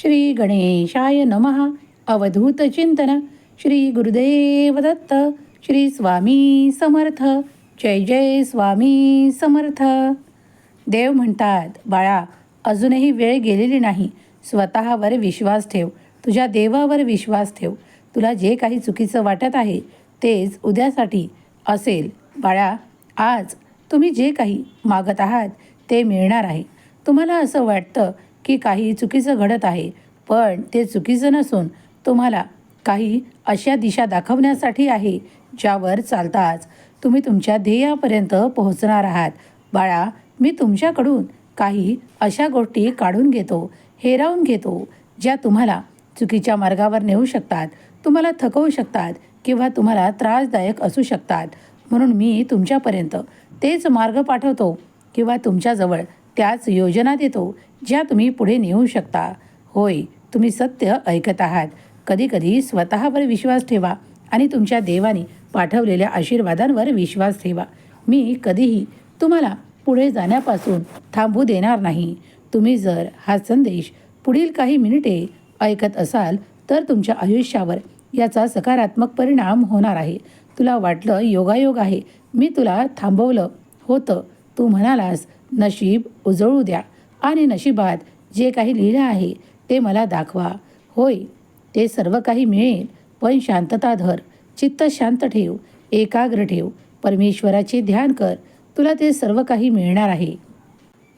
श्री गणेशाय नमः. अवधूत चिंतन. श्री गुरुदेव दत्त. श्री स्वामी समर्थ. जय जय स्वामी समर्थ. देव म्हणतात बाळा अजूनही वेळ गेलेली नाही. स्वतःवर विश्वास ठेव. तुझ्या देवावर विश्वास ठेव. तुला जे काही चुकीचं वाटत आहे तेच उद्यासाठी असेल. बाळा आज तुम्ही जे काही मागत आहात ते मिळणार आहे. तुम्हाला असं वाटतं की काही चुकीचं घडत आहे. पण ते चुकीचं नसून तुम्हाला काही अशा दिशा दाखवण्यासाठी आहे ज्यावर चालताच तुम्ही तुमच्या ध्येयापर्यंत पोहोचणार आहात. बाळा मी तुमच्याकडून काही अशा गोष्टी काढून घेतो हेरावून घेतो ज्या तुम्हाला चुकीच्या मार्गावर नेऊ शकतात तुम्हाला थकवू शकतात किंवा तुम्हाला त्रासदायक असू शकतात. म्हणून मी तुमच्यापर्यंत तेच मार्ग पाठवतो किंवा तुमच्याजवळ त्याच योजना देतो ज्या तुम्ही पुढे नेऊ शकता. होय तुम्ही सत्य ऐकत आहात. कधीकधी स्वतःवर विश्वास ठेवा आणि तुमच्या देवाने पाठवलेल्या आशीर्वादांवर विश्वास ठेवा. मी कधीही तुम्हाला पुढे जाण्यापासून थांबू देणार नाही. तुम्ही जर हा संदेश पुढील काही मिनिटे ऐकत असाल तर तुमच्या आयुष्यावर याचा सकारात्मक परिणाम होणार आहे. तुला वाटलं योगायोग आहे. मी तुला थांबवलं होतं. तू म्हणालास नशीब उजळू द्या. आणि नशिबात जे काही लिहिलं आहे ते मला दाखवा. होय ते सर्व काही मिळेल पण शांतता धर चित्त शांत ठेव एकाग्र ठेव परमेश्वराचे ध्यान कर तुला ते सर्व काही मिळणार आहे.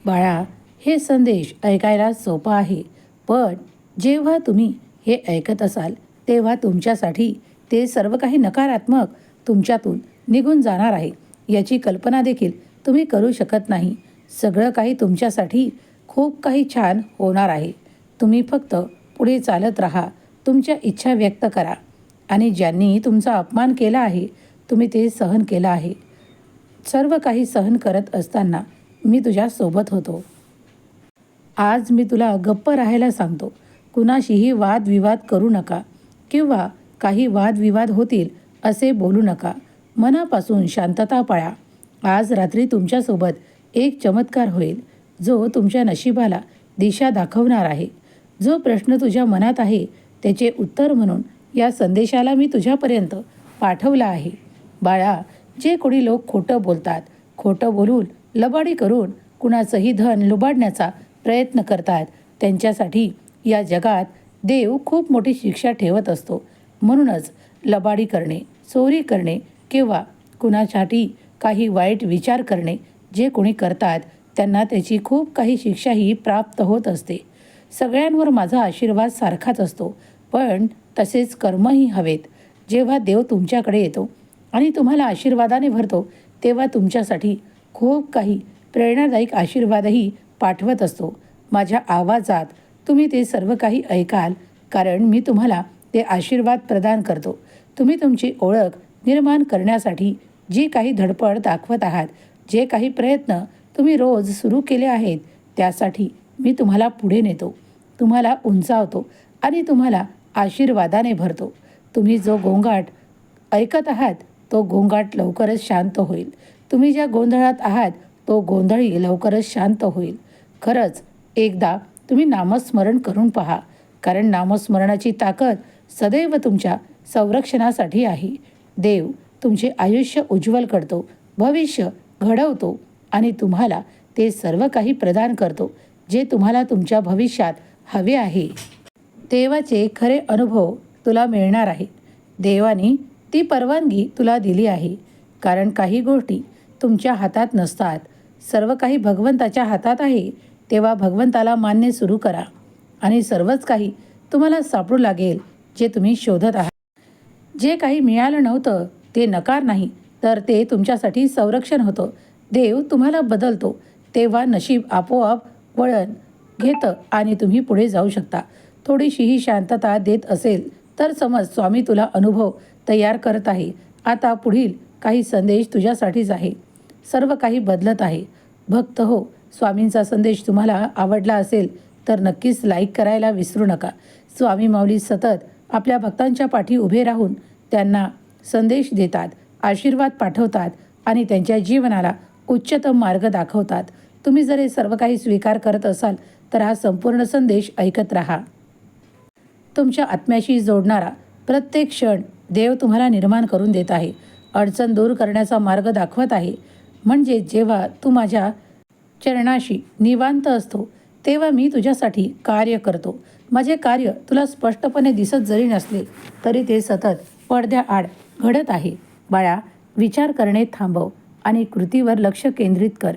बाळा हे संदेश ऐकायला सोपा आहे पण जेव्हा तुम्ही हे ऐकत असाल तेव्हा तुमच्यासाठी ते सर्व काही नकारात्मक तुमच्यातून निघून जाणार आहे याची कल्पना देखील तुम्ही करू शकत नाही. सगळं काही तुमच्यासाठी खूप काही छान होणार आहे. तुम्ही फक्त पुढे चालत राहा. तुमच्या इच्छा व्यक्त करा. आणि ज्यांनी तुमचा अपमान केला आहे तुम्ही ते सहन केलं आहे. सर्व काही सहन करत असताना मी तुझ्या सोबत होतो. आज मी तुला गप्प राहायला सांगतो. कुणाशीही वादविवाद करू नका. किंवा काही वादविवाद होतील असे बोलू नका. मनापासून शांतता पाळा. आज रात्री तुमच्यासोबत एक चमत्कार होईल. जो तुमच्या नशिबाला दिशा दाखवणार आहे. जो प्रश्न तुझ्या मनात आहे त्याचे उत्तर म्हणून या संदेशाला मी तुझ्यापर्यंत पाठवला आहे. बाळा जे कोणी लोक खोटं बोलतात खोटं बोलून लबाडी करून कुणाचंही धन लुबाडण्याचा प्रयत्न करतात त्यांच्यासाठी या जगात देव खूप मोठी शिक्षा ठेवत असतो. म्हणूनच लबाडी करणे चोरी करणे किंवा कुणासाठी काही वाईट विचार करणे जे कोणी करतात त्यांना त्याची खूप काही शिक्षाही प्राप्त होत असते. सगळ्यांवर माझा आशीर्वाद सारखाच असतो. पण तसेच कर्मही हवेत. जेव्हा देव तुमच्याकडे येतो आणि तुम्हाला आशीर्वादाने भरतो तेव्हा तुमच्यासाठी खूप काही प्रेरणादायक आशीर्वादही पाठवत असतो. माझ्या आवाजात तुम्ही ते सर्व काही ऐकाल कारण मी तुम्हाला ते आशीर्वाद प्रदान करतो. तुम्ही तुमची ओळख निर्माण करण्यासाठी जी काही धडपड दाखवत आहात जे काही प्रयत्न तुम्ही रोज सुरू केले आहेत त्यासाठी मी तुम्हाला पुढे नेतो तुम्हाला उंचावतो आणि तुम्हाला आशीर्वादाने भरतो. तुम्ही जो गोंगाट ऐकत आहात तो गोंगाट लवकरच शांत होईल. तुम्ही ज्या गोंधळात आहात तो गोंधळही लवकरच शांत होईल. खरंच एकदा तुम्ही नामस्मरण करून पहा कारण नामस्मरणाची ताकद सदैव तुमच्या संरक्षणासाठी आहे. देव तुमचे आयुष्य उज्ज्वल करतो भविष्य घडवतो आणि तुम्हाला ते सर्व काही प्रदान करतो जे तुम्हाला तुमच्या भविष्यात हवे आहे. देवाचे खरे अनुभव तुला मिळणार आहे. देवाने ती परवानगी तुला दिली आहे. कारण काही गोष्टी तुमच्या हातात नसतात. सर्व काही भगवंताच्या हातात आहे. तेव्हा भगवंताला मान्य सुरू करा. आणि सर्वच काही तुम्हाला सापडू लागेल जे तुम्ही शोधत आहात. जे काही मिळालं नव्हतं ते नकार नाही तर ते तुमच्यासाठी संरक्षण होतं. देव तुम्हाला बदलतो. तेव्हा नशीब आपोआप वळण घेतं आणि तुम्ही पुढे जाऊ शकता. थोडीशीही शांतता देत असेल तर समज स्वामी तुला अनुभव तयार करत आहे. आता पुढील काही संदेश तुझ्यासाठीच आहे. सर्व काही बदलत आहे. भक्त हो स्वामींचा संदेश तुम्हाला आवडला असेल तर नक्कीच लाईक करायला विसरू नका. स्वामी माऊली सतत आपल्या भक्तांच्या पाठी उभे राहून त्यांना संदेश देतात आशीर्वाद पाठवतात आणि त्यांच्या जीवनाला उच्चतम मार्ग दाखवतात. तुम्ही जर हे सर्व काही स्वीकार करत असाल तर हा संपूर्ण संदेश ऐकत राहा. तुमच्या आत्म्याशी जोडणारा प्रत्येक क्षण देव तुम्हाला निर्माण करून देत आहे. अडचण दूर करण्याचा मार्ग दाखवत आहे. म्हणजे जेव्हा तू माझ्या चरणाशी निवांत असतो तेव्हा मी तुझ्यासाठी कार्य करतो. माझे कार्य तुला स्पष्टपणे दिसत जरी नसले तरी ते सतत पडद्याआड घडत आहे. बाळा विचार करणे थांबव. आणि कृतीवर लक्ष केंद्रित कर.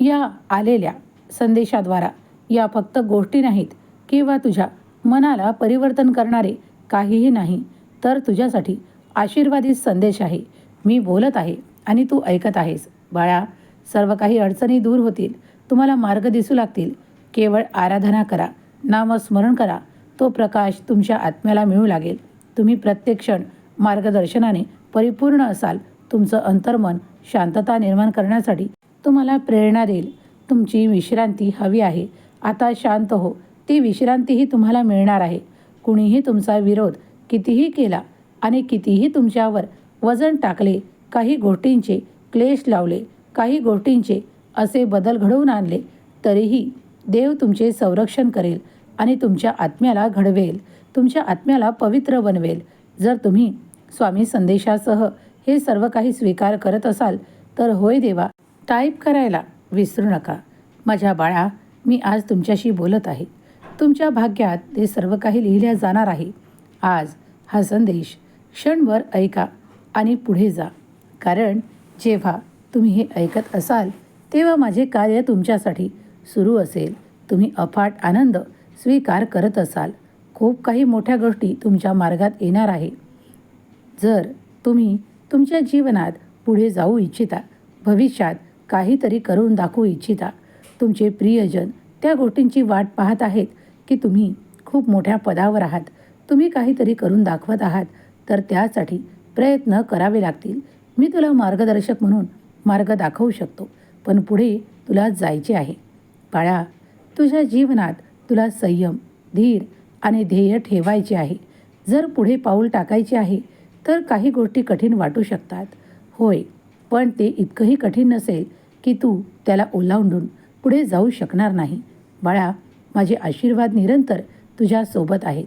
या आलेल्या संदेशाद्वारा या फक्त गोष्टी नाहीत किंवा तुझ्या मनाला परिवर्तन करणारे काहीही नाही तर तुझ्यासाठी आशीर्वादित संदेश आहे. मी बोलत आहे आणि तू ऐकत आहेस. बाळा सर्व काही अडचणी दूर होतील. तुम्हाला मार्ग दिसू लागतील. केवळ आराधना करा नामस्मरण करा. तो प्रकाश तुमच्या आत्म्याला मिळू लागेल. तुम्ही प्रत्येक क्षण मार्गदर्शनाने परिपूर्ण असाल. तुमचं अंतर्मन शांतता निर्माण करण्यासाठी तुम्हाला प्रेरणा देईल. तुमची विश्रांती हवी आहे. आता शांत हो. ती विश्रांतीही तुम्हाला मिळणार आहे. कुणीही तुमचा विरोध कितीही केला आणि कितीही तुमच्यावर वजन टाकले काही गोष्टींचे क्लेश लावले काही गोष्टींचे असे बदल घडवून आणले तरीही देव तुमचे संरक्षण करेल आणि तुमच्या आत्म्याला घडवेल. तुमच्या आत्म्याला पवित्र बनवेल. जर तुम्ही स्वामी संदेशासह हे सर्व काही स्वीकार करत असाल तर होय देवा टाईप करायला विसरू नका. माझ्या बाळा मी आज तुमच्याशी बोलत आहे. तुमच्या भाग्यात ते सर्व काही लिहिल्या जाणार आहे. आज हा संदेश क्षणभर ऐका आणि पुढे जा. कारण जेव्हा तुम्ही हे ऐकत असाल तेव्हा माझे कार्य तुमच्यासाठी सुरू असेल. तुम्ही अफाट आनंद स्वीकार करत असाल. खूप काही मोठ्या गोष्टी तुमच्या मार्गात येणार आहे. जर तुम्ही तुमच्या जीवनात पुढे जाऊ इच्छिता. भविष्यात काहीतरी करून दाखवू इच्छिता. तुमचे प्रियजन त्या गोष्टींची वाट पाहत आहेत की तुम्ही खूप मोठ्या पदावर आहात. तुम्ही काहीतरी करून दाखवत आहात. तर त्यासाठी प्रयत्न करावे लागतील. मी तुला मार्गदर्शक म्हणून मार्ग दाखवू शकतो. पण पुढे तुला जायचे आहे. बाळा तुझ्या जीवनात तुला संयम धीर आणि ध्येय ठेवायचे आहे. जर पुढे पाऊल टाकायचे आहे तर काही गोष्टी कठीण वाटू शकतात. होय पण ते इतकंही कठीण नसेल की तू त्याला ओलांडून पुढे जाऊ शकणार नाही. बाळा माझे आशीर्वाद निरंतर तुझ्यासोबत आहेत.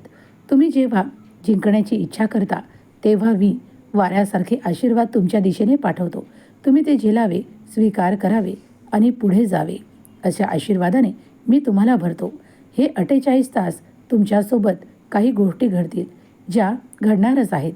तुम्ही जेव्हा जिंकण्याची इच्छा करता तेव्हा मी वाऱ्यासारखे आशीर्वाद तुमच्या दिशेने पाठवतो. तुम्ही ते झेलावे स्वीकार करावे आणि पुढे जावे अशा आशीर्वादाने मी तुम्हाला भरतो. हे अठ्ठेचाळीस तास तुमच्यासोबत काही गोष्टी घडतील ज्या घडणारच आहेत.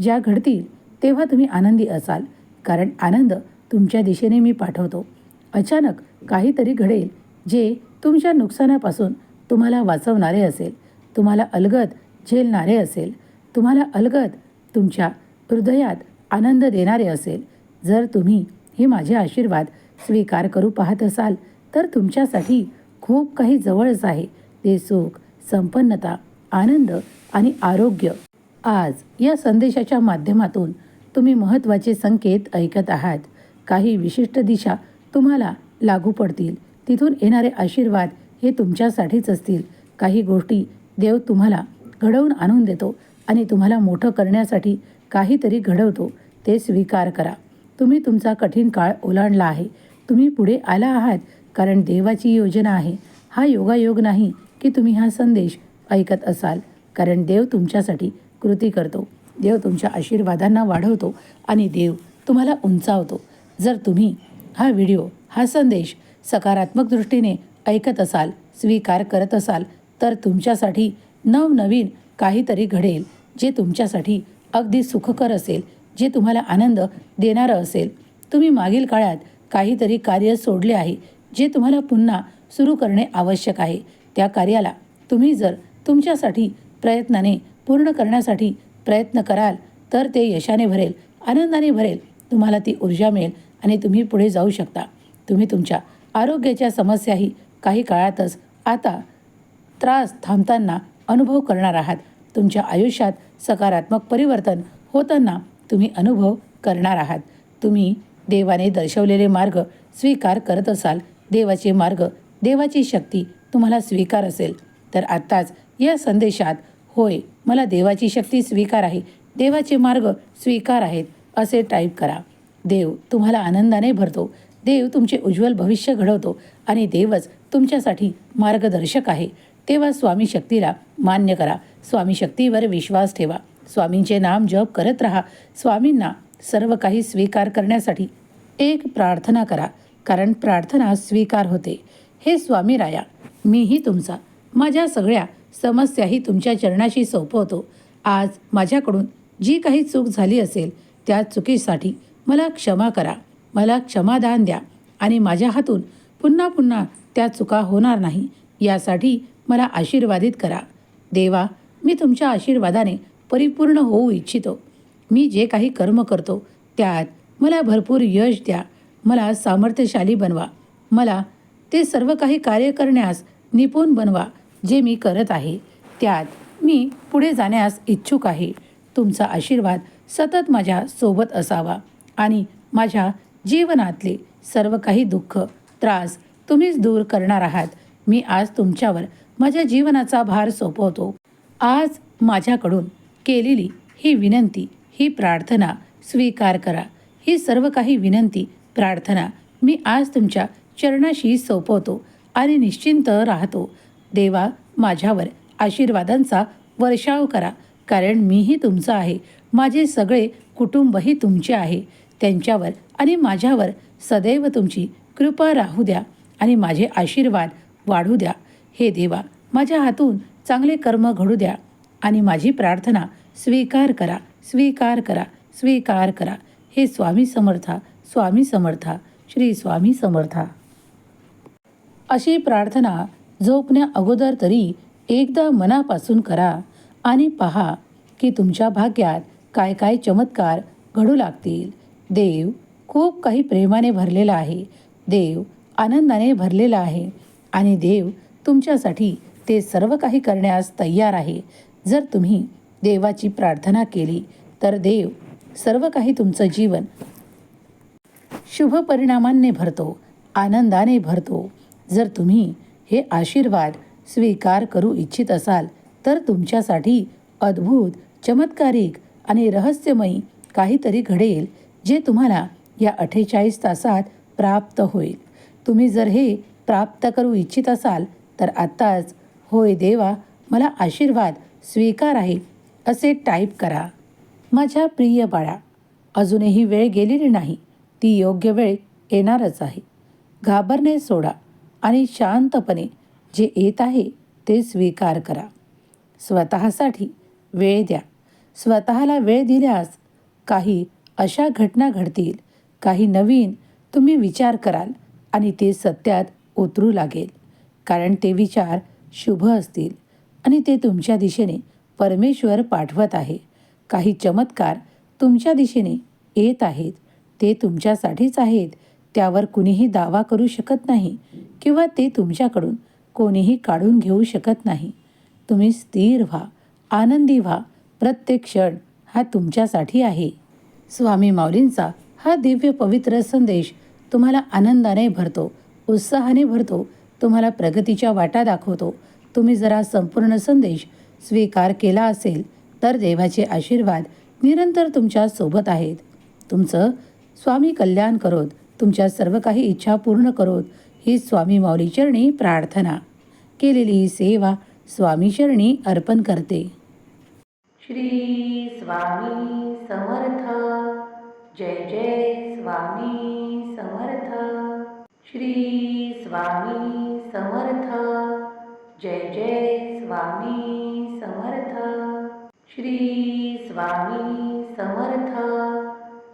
ज्या घडतील तेव्हा तुम्ही आनंदी असाल. कारण आनंद तुमच्या दिशेने मी पाठवतो. अचानक काहीतरी घडेल जे तुमच्या नुकसानापासून तुम्हाला वाचवणारे असेल. तुम्हाला अलगद झेलणारे असेल. तुम्हाला अलगद तुमच्या हृदयात आनंद देणारे असेल. जर तुम्ही हे माझे आशीर्वाद स्वीकार करू पाहत असाल तर तुमच्यासाठी खूप काही जवळच आहे. ते सुख संपन्नता आनंद आणि आरोग्य. आज या संदेशाच्या माध्यमातून तुम्ही महत्त्वाचे संकेत ऐकत आहात. काही विशिष्ट दिशा तुम्हाला लागू पडतील. तिथून येणारे आशीर्वाद हे तुमच्यासाठीच असतील. काही गोष्टी देव तुम्हाला घडवून आणून देतो आणि तुम्हाला मोठं करण्यासाठी काहीतरी घडवतो ते स्वीकार करा. तुम्ही तुमचा कठीण काळ ओलांडला आहे. तुम्ही पुढे आला आहात कारण देवाची योजना आहे. हा योगायोग नाही की तुम्ही हा संदेश ऐकत असाल. कारण देव तुमच्यासाठी कृती करतो. देव तुमच्या आशीर्वादांना वाढवतो आणि देव तुम्हाला उंचावतो. जर तुम्ही हा व्हिडिओ हा संदेश सकारात्मक दृष्टीने ऐकत असाल स्वीकार करत असाल तर तुमच्यासाठी नवनवीन काहीतरी घडेल जे तुमच्यासाठी अगदी सुखकर असेल जे तुम्हाला आनंद देणारं असेल. तुम्ही मागील काळात काहीतरी कार्य सोडले आहे जे तुम्हाला पुन्हा सुरू करणे आवश्यक आहे. त्या कार्याला तुम्ही जर तुमच्यासाठी प्रयत्नाने पूर्ण करण्यासाठी प्रयत्न कराल तर ते यशाने भरेल आनंदाने भरेल. तुम्हाला ती ऊर्जा मिळेल आणि तुम्ही पुढे जाऊ शकता. तुम्ही तुमच्या आरोग्याच्या समस्याही काही काळातच आता त्रास थांबताना अनुभव करणार आहात. तुमच्या आयुष्यात सकारात्मक परिवर्तन होताना तुम्ही अनुभव करणार आहात. तुम्ही देवाने दर्शवलेले मार्ग स्वीकार करत असाल. देवाचे मार्ग देवाची शक्ती तुम्हाला स्वीकार असेल. तर आत्ताच या संदेशात होय मला देवाची शक्ती स्वीकार आहे. देवाचे मार्ग स्वीकार आहेत असे टाईप करा. देव तुम्हाला आनंदाने भरतो. देव तुमचे उज्ज्वल भविष्य घडवतो आणि देवच तुमच्यासाठी मार्गदर्शक आहे. तेव्हा स्वामी शक्तीला मान्य करा. स्वामी शक्तीवर विश्वास ठेवा. स्वामींचे नाम जप करत राहा. स्वामींना सर्व काही स्वीकार करण्यासाठी एक प्रार्थना करा कारण प्रार्थना स्वीकार होते. हे स्वामी राया मीही तुमचा माझ्या सगळ्या समस्याही तुमच्या चरणाशी सोपवतो आज माझ्याकडून जी काही चूक झाली असेल त्या चुकीसाठी मला क्षमा करा. मला क्षमादान द्या आणि माझ्या हातून पुन्हा पुन्हा त्या चुका होणार नाही यासाठी मला आशीर्वादित करा. देवा मी तुमच्या आशीर्वादाने परिपूर्ण होऊ इच्छितो. मी जे काही कर्म करतो त्यात मला भरपूर यश द्या. मला सामर्थ्यशाली बनवा. मला ते सर्व काही कार्य करण्यास निपुण बनवा. जे मी करत आहे त्यात मी पुढे जाण्यास इच्छुक आहे. तुमचा आशीर्वाद सतत माझ्या सोबत असावा आणि माझ्या जीवनातले सर्व काही दुःख त्रास तुम्हीच दूर करणार आहात. मी आज तुमच्यावर माझ्या जीवनाचा भार सोपवतो. आज माझ्याकडून केलेली ही विनंती ही प्रार्थना स्वीकार करा. ही सर्व काही विनंती प्रार्थना मी आज तुमच्या चरणाशी सोपवतो आणि निश्चिंत राहतो. देवा माझ्यावर आशीर्वादांचा वर्षाव करा कारण मीही तुमचं आहे. माझे सगळे कुटुंबही तुमचे आहे. त्यांच्यावर आणि माझ्यावर सदैव तुमची कृपा राहू द्या आणि माझे आशीर्वाद वाढू द्या. हे देवा माझ्या हातून चांगले कर्म घडू द्या आणि माझी प्रार्थना स्वीकार करा स्वीकार करा स्वीकार करा. हे स्वामी समर्था स्वामी समर्था श्री स्वामी समर्था. अशी प्रार्थना झोपण्या अगोदर तरी एकदा मनापासून करा आणि पहा की तुमच्या भाग्यात काय काय चमत्कार घडू लागतील. देव खूप काही प्रेमाने भरलेला आहे. देव आनंदाने भरलेला आहे आणि देव तुमच्यासाठी ते सर्व काही करण्यास तयार आहे. जर तुम्ही देवाची प्रार्थना केली तर देव सर्व काही तुमचं जीवन शुभ परिणामांनी भरतो आनंदाने भरतो. जर तुम्ही हे आशीर्वाद स्वीकार करू इच्छित असाल तर तुमच्यासाठी अद्भुत चमत्कारिक आणि रहस्यमयी काहीतरी घडेल जे तुम्हाला या अठ्ठेचाळीस तासात प्राप्त होईल. तुम्ही जर हे प्राप्त करू इच्छित असाल तर आत्ताच होय देवा मला आशीर्वाद स्वीकार आहे असे टाईप करा. माझ्या प्रिय बाळा अजूनही वेळ गेलेली नाही ती योग्य वेळ येणारच आहे. घाबरणे सोडा. आणि शांतपणे जे येत आहे ते स्वीकार करा. स्वतःसाठी वेळ द्या. स्वतःला वेळ दिल्यास काही अशा घटना घडतील काही नवीन तुम्ही विचार कराल आणि ते सत्यात उतरू लागेल. कारण ते विचार शुभ असतील आणि ते तुमच्या दिशेने परमेश्वर पाठवत आहे. काही चमत्कार तुमच्या दिशेने येत आहेत ते तुमच्यासाठीच आहेत त्यावर कुणीही दावा करू शकत नाही किंवा ते तुमच्याकडून कोणीही काढून घेऊ शकत नाही. तुम्ही स्थिर व्हा आनंदी व्हा प्रत्येक क्षण हा तुमच्यासाठी आहे. स्वामी माऊलींचा हा दिव्य पवित्र संदेश तुम्हाला आनंदाने भरतो उत्साहाने भरतो तुम्हाला प्रगतीच्या वाटा दाखवतो. तुम्ही जरा संपूर्ण संदेश स्वीकार केला असेल तर देवाचे आशीर्वाद निरंतर तुमच्यासोबत आहेत. तुमचं स्वामी कल्याण करोत. तुमच्या सर्व काही इच्छा पूर्ण करोत ही स्वामी माऊलीचरणी प्रार्थना. केलेली सेवा स्वामीचरणी अर्पण करते. श्री स्वामी समर्थ. जय जय स्वामी समर्थ. श्री स्वामी समर्थ. जय जय स्वामी समर्थ. श्री स्वामी समर्थ.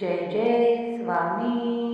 जय जय स्वामी.